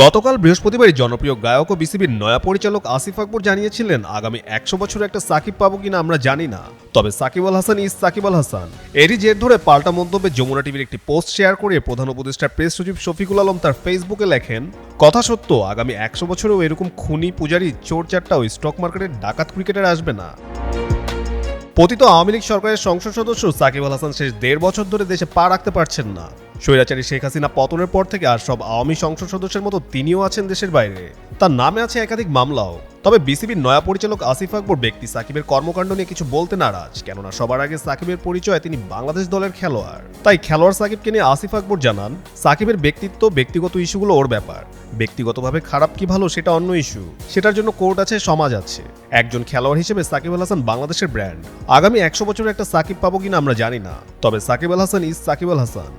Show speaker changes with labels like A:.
A: গতকাল বৃহস্পতিবার জনপ্রিয় গায়ক ও বিসিবির নয়া পরিচালক আসিফ আকবর জানিয়েছিলেন, আগামী একশো বছরে একটা সাকিব পাবো কিনা আমরা জানি না। তবে সাকিব আল হাসান ইজ সাকিব আল হাসান। এরই জের ধরে পাল্টা মন্তব্যে যমুনা টিভির একটি পোস্ট শেয়ার করে প্রধান উপদেষ্টা প্রেস সচিব শফিকুল আলম তার ফেসবুকে লেখেন, কথা সত্য, আগামী একশো বছরেও এরকম খুনি পূজারি, চোর চারটা ওই স্টক মার্কেটের ডাকাত ক্রিকেটার আসবে না। পতিত আওয়ামী লীগ সরকারের সংসদ সদস্য সাকিব আল হাসান শেষ দেড় বছর ধরে দেশে পা রাখতে পারছেন না। স্বৈরাচারী শেখ হাসিনা পতনের পর থেকে আর সব আওয়ামী সংসদ সদস্যের মতো তিনিও আছেন দেশের বাইরে। তার নামে আছে একাধিক মামলাও। তবে বিসিবির নয়া পরিচালক আসিফ আকবর ব্যক্তি সাকিবের কর্মকাণ্ড নিয়ে কিছু বলতে নারাজ, কেননা সবার আগে সাকিবের পরিচয় তিনি বাংলাদেশ দলের খেলোয়াড়। তাই খেলোয়াড় সাকিবকে নিয়ে আসিফ আকবর জানান, সাকিবের ব্যক্তিত্ব, ব্যক্তিগত ইস্যুগুলো ওর ব্যাপার। ব্যক্তিগতভাবে খারাপ কি ভালো সেটা অন্য ইস্যু। সেটার জন্য কোর্ট আছে, সমাজ আছে। একজন খেলোয়াড় হিসেবে সাকিব আল হাসান বাংলাদেশের ব্র্যান্ড। আগামী একশো বছরের একটা সাকিব পাবো কিনা আমরা জানি না। তবে সাকিব আল হাসান ইজ সাকিব আল হাসান।